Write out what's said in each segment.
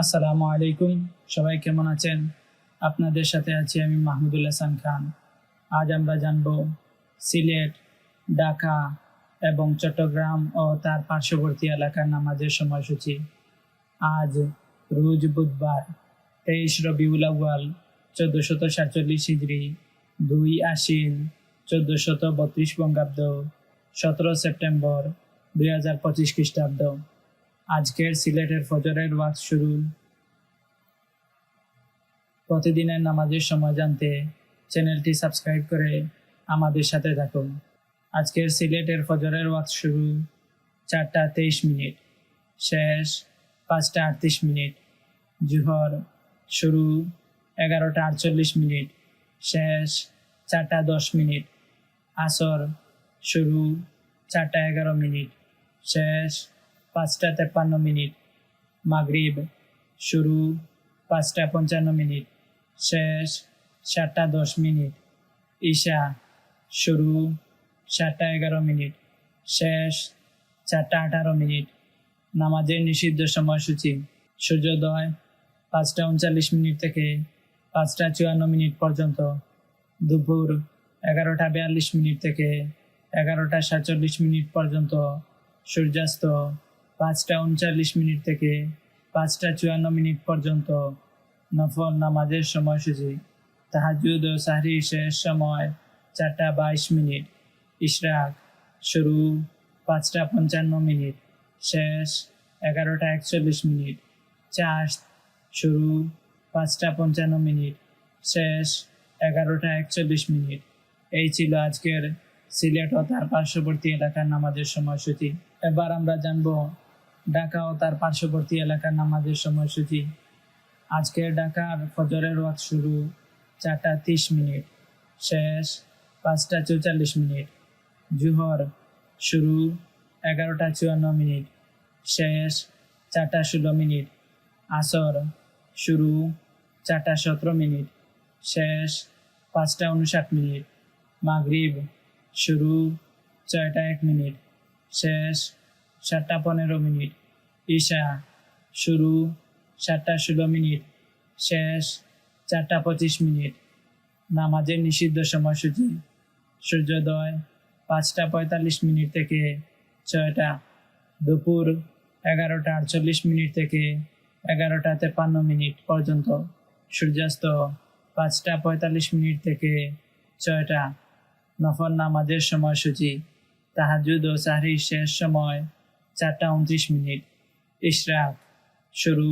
আসসালামু আলাইকুম। সবাই কেমন আছেন? আপনাদের সাথে আছি আমি মাহমুদুল হাসান খান। আজ আমরা জানব সিলেট, ঢাকা এবং চট্টগ্রাম ও তার পার্শ্ববর্তী এলাকার নামাজের সময়সূচি। আজ রোজ বুধবার, তেইশ রবিউল আউয়াল, চোদ্দশত সাতচল্লিশ হিজড়ি দুই আশ্বিন, চোদ্দশত বত্রিশ বঙ্গাব্দ, সতেরো সেপ্টেম্বর, দুই হাজার পঁচিশ খ্রিস্টাব্দ। আজকের সিলেটের ফজরের ওয়াজ শুরু। প্রতিদিনের নামাজের সময় জানতে চ্যানেলটি সাবস্ক্রাইব করে আমাদের সাথে থাকুন। আজকের সিলেটের ফজরের ওয়াজ শুরু চারটা তেইশ মিনিট, শেষ পাঁচটা আটত্রিশ মিনিট, জুহর শুরু এগারোটা আটচল্লিশ মিনিট, শেষ চারটা দশ মিনিট, আসর শুরু চারটা এগারো মিনিট, শেষ পাঁচটা তেপ্পান্ন মিনিট। মাগরিব, শুরু, পাঁচটা পঞ্চান্ন মিনিট। শেষ, সাতটা দশ মিনিট। ঈশা, শুরু, সাতটা এগারো মিনিট। শেষ, চারটা আঠারো মিনিট। নামাজের নিষিদ্ধ সময়সূচি। সূর্যোদয়, পাঁচটা উনচল্লিশ মিনিট থেকে পাঁচটা চুয়ান্ন মিনিট পর্যন্ত। দুপুর, এগারোটা বিয়াল্লিশ মিনিট থেকে এগারোটা সাতচল্লিশ মিনিট পর্যন্ত। সূর্যাস্ত পাঁচটা উনচল্লিশ মিনিট থেকে পাঁচটা চুয়ান্ন মিনিট পর্যন্ত নফল নামাজের সময়সূচি। তাহাজুদ ও সাহরি শেষ সময় চারটা বাইশ মিনিট। ইশরাক শুরু পাঁচটা পঞ্চান্ন মিনিট। শেষ এগারোটা একচল্লিশ মিনিট। চাষ শুরু পাঁচটা পঞ্চান্ন মিনিট। শেষ এগারোটা একচল্লিশ মিনিট। এই ছিল আজকের সিলেট ও তার পার্শ্ববর্তী এলাকার নামাজের সময়সূচি। এবার আমরা জানব ঢাকা ও তার পার্শ্ববর্তী এলাকার নামাজের সময়সূচি। আজকের ঢাকার ফজরের ওয়াজ শুরু চারটা তিরিশ মিনিট, শেষ পাঁচটা চৌচল্লিশ মিনিট, জুহর শুরু এগারোটা চুয়ান্ন মিনিট, শেষ চারটা ষোলো মিনিট, আসর শুরু চারটা সতেরো মিনিট, শেষ পাঁচটা উনষাট মিনিট, মাগরিব শুরু ছয়টা এক মিনিট, শেষ সাতটা পনেরো মিনিট। ঈশা, শুরু, সাতটা ষোলো মিনিট। শেষ, চারটা পঁচিশ মিনিট। নামাজের নিষিদ্ধ সময়সূচি। সূর্যোদয়, পাঁচটা পঁয়তাল্লিশ মিনিট থেকে ছয়টা। দুপুর, এগারোটা আটচল্লিশ মিনিট থেকে এগারোটা তেপান্ন মিনিট পর্যন্ত। সূর্যাস্ত, পাঁচটা পঁয়তাল্লিশ মিনিট থেকে ছয়টা। নফল নামাজের সময়সূচি। তাহাজুদ ও সাহরির শেষ সময় চারটা উনত্রিশ মিনিট। ইশরাক শুরু।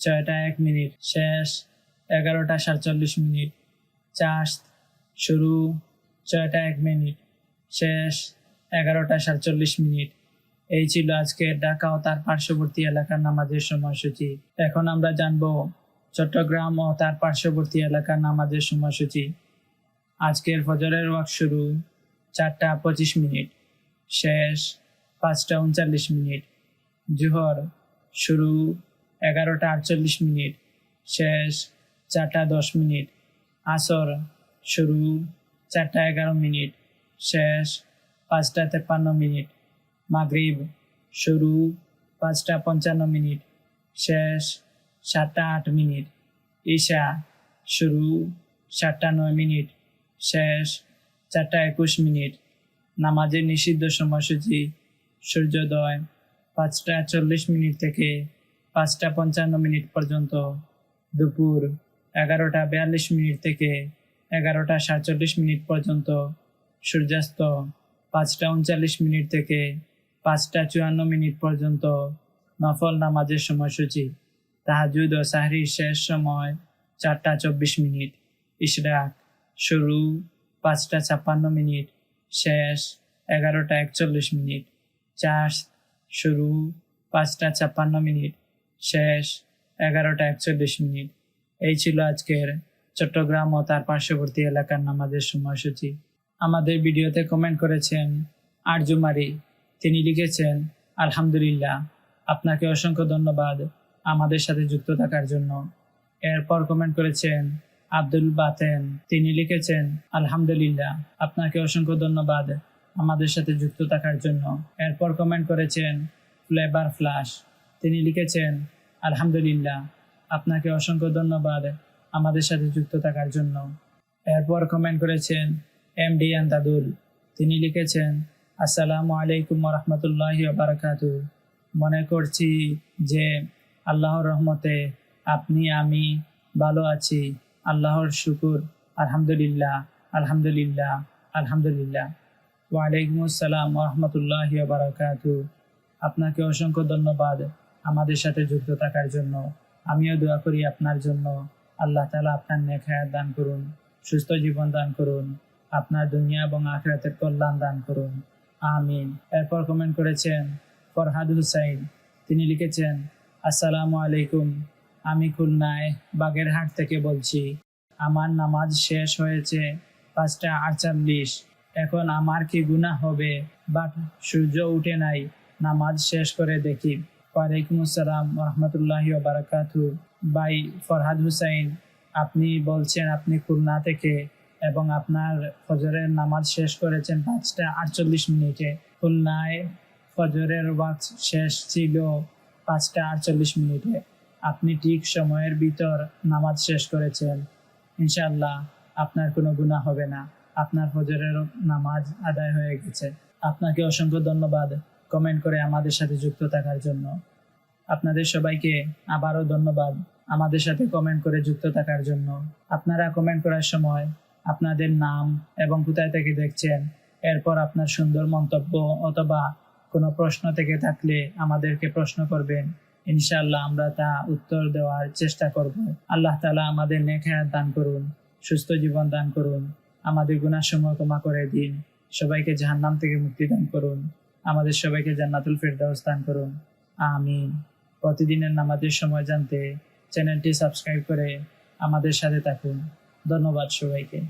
ছয়টা এক মিনিট। শেষ। এগারোটা সাতচল্লিশ মিনিট। চাষ। শুরু। ছয়টা এক মিনিট। শেষ। এগারোটা সাতচল্লিশ মিনিট। এই ছিল আজকের ঢাকা ও তার পার্শ্ববর্তী এলাকার নামাজের সময়সূচি। এখন আমরা জানব চট্টগ্রাম ও তার পার্শ্ববর্তী এলাকার নামাজের সময়সূচি। আজকের ফজরের ওয়াক শুরু। চারটা পঁচিশ মিনিট। শেষ। পাঁচটা উনচল্লিশ মিনিট। জুহর শুরু এগারোটা আটচল্লিশ মিনিট। শেষ চারটা দশ মিনিট। আসর শুরু চারটা এগারো মিনিট। শেষ পাঁচটা তেপ্পান্ন মিনিট। মাগরিব শুরু পাঁচটা পঞ্চান্ন মিনিট। শেষ সাতটা আট মিনিট। ঈশা শুরু সাতটা নয় মিনিট। শেষ চারটা একুশ মিনিট। নামাজের নিষিদ্ধ সময়সূচি সূর্যোদয় পাঁচটা চল্লিশ মিনিট থেকে পাঁচটা পঞ্চান্ন মিনিট পর্যন্ত। দুপুর এগারোটা বিয়াল্লিশ মিনিট থেকে এগারোটা সাতচল্লিশ মিনিট পর্যন্ত। সূর্যাস্ত পাঁচটা উনচল্লিশ মিনিট থেকে পাঁচটা চুয়ান্ন মিনিট পর্যন্ত নফল নামাজের সময়সূচি। তাহাজুদ ও সাহরির শেষ সময় চারটা চব্বিশ মিনিট। ইশরাক শুরু পাঁচটা ছাপ্পান্ন মিনিট, শেষ এগারোটা একচল্লিশ মিনিট। চাষ শুরু পাঁচটা ছাপ্পান্ন মিনিট, শেষ এগারোটা একচল্লিশ মিনিট। এই ছিল আজকের চট্টগ্রাম ও তার পার্শ্ববর্তী এলাকার নামাজের সময়সূচি। আমাদের ভিডিওতে কমেন্ট করেছেন আরজুমারি তিনি লিখেছেন, আলহামদুলিল্লাহ, আপনাকে অসংখ্য ধন্যবাদ আমাদের সাথে যুক্ত থাকার জন্য। এরপর কমেন্ট করেছেন আব্দুল বাতেন। তিনি লিখেছেন, আলহামদুলিল্লাহ, আপনাকে অসংখ্য ধন্যবাদ আমাদের সাথে যুক্ত থাকার জন্য। এরপর কমেন্ট করেছেন ফ্লেভার ফ্লাশ তিনি লিখেছেন, আলহামদুলিল্লাহ, আপনাকে অসংখ্য ধন্যবাদ আমাদের সাথে যুক্ত থাকার জন্য। এরপর কমেন্ট করেছেন এম ডি আন্দাদুল তিনি লিখেছেন, আসসালামু আলাইকুম রহমতুল্লাহ বারাকাতু মনে করছি যে আল্লাহর রহমতে আপনি, আমি ভালো আছি। আল্লাহর শুকুর। আলহামদুলিল্লাহ আলহামদুলিল্লাহ আলহামদুলিল্লাহ। ওয়ালাইকুম আসসালাম রহমতুল্লাহ বারাকাতু আপনাকে অসংখ্য ধন্যবাদ আমাদের সাথে যুক্ত থাকার জন্য। আমিও দোয়া করি আপনার জন্য। আল্লাহ তালা আপনার নেখায়াত দান করুন, সুস্থ জীবন দান করুন, আপনার দুনিয়া এবং আখরাতের কল্যাণ দান করুন। আমিন। এরপর কমেন্ট করেছেন ফরহাদ হুসাইন। তিনি লিখেছেন, আসসালামু আলাইকুম। আমি খুলনায় বাগেরহাট থেকে বলছি। আমার নামাজ শেষ হয়েছে পাঁচটা আটচল্লিশ। এখন আমার কি গুনাহ হবে? বাট সূর্য উঠে নাই, নামাজ শেষ করে দেখি। ওয়ালাইকুম আসসালাম রহমতুল্লাহ বারাকাতু বাই ফরহাদ হুসাইন, আপনি বলছেন আপনি খুলনা থেকে এবং আপনার ফজরের নামাজ শেষ করেছেন পাঁচটা আটচল্লিশ মিনিটে। খুলনায় ফজরের ওয়াক্ত শেষ ছিল পাঁচটা আটচল্লিশ মিনিটে। আপনি ঠিক সময়ের ভিতর নামাজ শেষ করেছেন। ইনশাল্লাহ আপনার কোনো গুনাহ হবে না। আপনার ফজরের নামাজ আদায় হয়ে গেছে। আপনাকে অসংখ্য ধন্যবাদ কমেন্ট করে আমাদের সাথে যুক্ত থাকার জন্য। আপনাদের সবাইকে আবারও ধন্যবাদ আমাদের সাথে কমেন্ট করে যুক্ত থাকার জন্য। আপনারা কমেন্ট করার সময় আপনাদের নাম এবং কোথায় থেকে দেখছেন, এরপর আপনার সুন্দর মন্তব্য অথবা কোনো প্রশ্ন থেকে থাকলে আমাদেরকে প্রশ্ন করবেন। ইনশাআল্লাহ আমরা তা উত্তর দেওয়ার চেষ্টা করব। আল্লাহ তালা আমাদের নেখায়াত দান করুন, সুস্থ জীবন দান করুন। আমাদের গুণাসমূহ ক্ষমা করে দিন। সবাইকে জাহান্নাম থেকে মুক্তি দান করুন। আমাদের সবাইকে জান্নাতুল ফেরদাউস দান করুন। আমিন। প্রতিদিনের নামাজের সময় জানতে চ্যানেলটি সাবস্ক্রাইব করে আমাদের সাথে থাকুন। ধন্যবাদ সবাইকে।